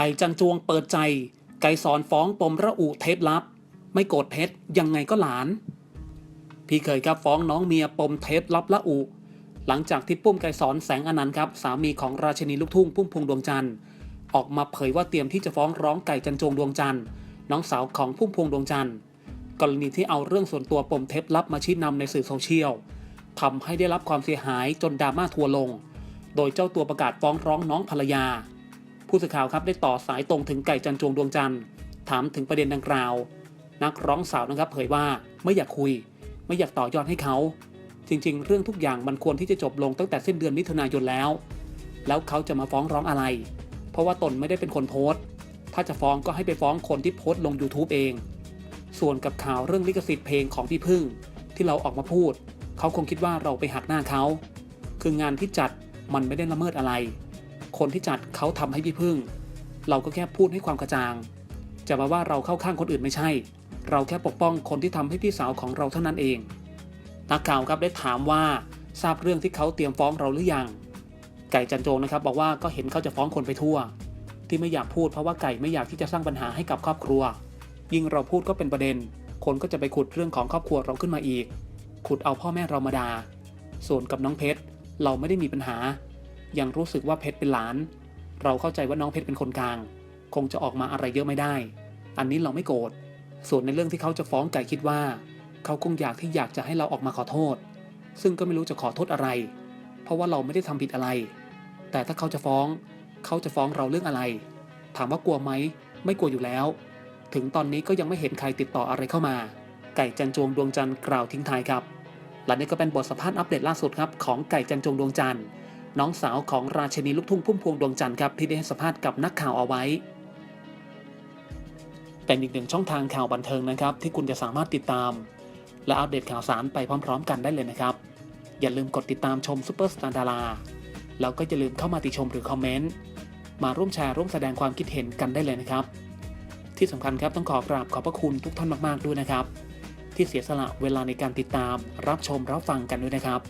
ไก่จันจวงเปิดใจ ไก่สอนฟ้องปมระอุเทปลับ ไม่โกรธเพชรยังไงก็หลาน พี่เคยครับฟ้องน้องเมียปมเทปลับละอุ หลังจากที่ปุ้มไก่สอนแสงอนันต์ครับ สามีของราชินีลูกทุ่งพุ่มพวงดวงจันทร์ออกมาเผยว่าเตรียมที่จะฟ้องร้องไก่จันจวงดวงจันทร์น้องสาวของพุ่มพวงดวงจันทร์กรณีที่เอาเรื่องส่วนตัวปมเทปลับมาชี้นำในสื่อโซเชียลทำให้ได้รับความเสียหายจนดราม่าทัวลง โดยเจ้าตัวประกาศฟ้องร้องน้องภรรยา ผู้สื่อข่าวครับได้ต่อสายตรงถึงไก่จันจวงดวงจันทร์ถามถึงประเด็นดังกล่าว นักร้องสาวนะครับเผยว่าไม่อยากคุย ไม่อยากต่อยอดให้เขา จริงๆ เรื่องทุกอย่างมันควรที่จะจบลงตั้งแต่สิ้นเดือนมิถุนายนแล้ว แล้วเขาจะมาฟ้องร้องอะไร เพราะว่าตนไม่ได้เป็นคนโพสต์ ถ้าจะฟ้องก็ให้ไปฟ้องคนที่โพสต์ลง YouTube เอง ส่วนกับข่าวเรื่องลิขสิทธิ์เพลงของพี่พึ่ง ที่เราออกมาพูด เขาคงคิดว่าเราไปหักหน้าเขา คืองานที่จัดมันไม่ได้ละเมิดอะไร คนที่จัดเขาทำให้พี่พึ่ง เราก็แค่พูดให้ความกระจ่าง จะมาว่าเราเข้าข้างคนอื่นไม่ใช่ เราแค่ปกป้องคนที่ทำให้พี่สาวของเราเท่านั้นเอง นักข่าวครับได้ถามว่าทราบเรื่องที่เขาเตรียมฟ้องเราหรือยัง ไก่จันโจงนะครับ บอกว่าก็เห็นเขาจะฟ้องคนไปทั่ว ที่ไม่อยากพูดเพราะว่าไก่ไม่อยากที่จะสร้างปัญหาให้กับครอบครัว ยิ่งเราพูดก็เป็นประเด็น คนก็จะไปขุดเรื่องของครอบครัวเราขึ้นมาอีก ขุดเอาพ่อแม่เรามาด่าส่วนกับน้องเพชรเราไม่ได้มีปัญหา ยังรู้สึกว่าเพชรเป็นหลาน เราเข้าใจว่าน้องเพชรเป็นคนกลาง คงจะออกมาอะไรเยอะไม่ได้ อันนี้เราไม่โกรธ ส่วนในเรื่องที่เขาจะฟ้องไก่คิดว่า เขาคงอยากที่อยากจะให้เราออกมาขอโทษ ซึ่งก็ไม่รู้จะขอโทษอะไร เพราะว่าเราไม่ได้ทำผิดอะไร แต่ถ้าเขาจะฟ้อง เขาจะฟ้องเราเรื่องอะไร ถามว่ากลัวไหม ไม่กลัวอยู่แล้ว ถึงตอนนี้ก็ยังไม่เห็นใครติดต่ออะไรเข้ามา ไก่จันจวงดวงจันทร์กล่าวทิ้งท้ายครับและนี่ก็เป็นบทสัมภาษณ์อัปเดตล่าสุดครับของไก่จันจวงดวงจันทร์ น้องสาวของราชินีลูกทุ่งพุ่มพวงดวงจันทร์ครับที่ได้ให้สัมภาษณ์กับนักข่าวเอาไว้ เป็นอีกหนึ่งช่องทางข่าวบันเทิงนะครับ ที่คุณจะสามารถติดตาม และอัปเดตข่าวสารไปพร้อม ๆ กันได้เลยนะครับ อย่าลืมกดติดตามชมซูเปอร์สตาร์ดาราแล้วก็อย่าลืมเข้ามาติชมหรือคอมเมนต์มาร่วมแชร์ร่วมแสดงความคิดเห็นกันได้เลยนะครับ ที่สำคัญครับต้องขอกราบขอบพระคุณทุกท่านมากๆด้วยนะครับ ที่เสียสละเวลาในการติดตามรับชมรับฟังกันด้วยนะครับ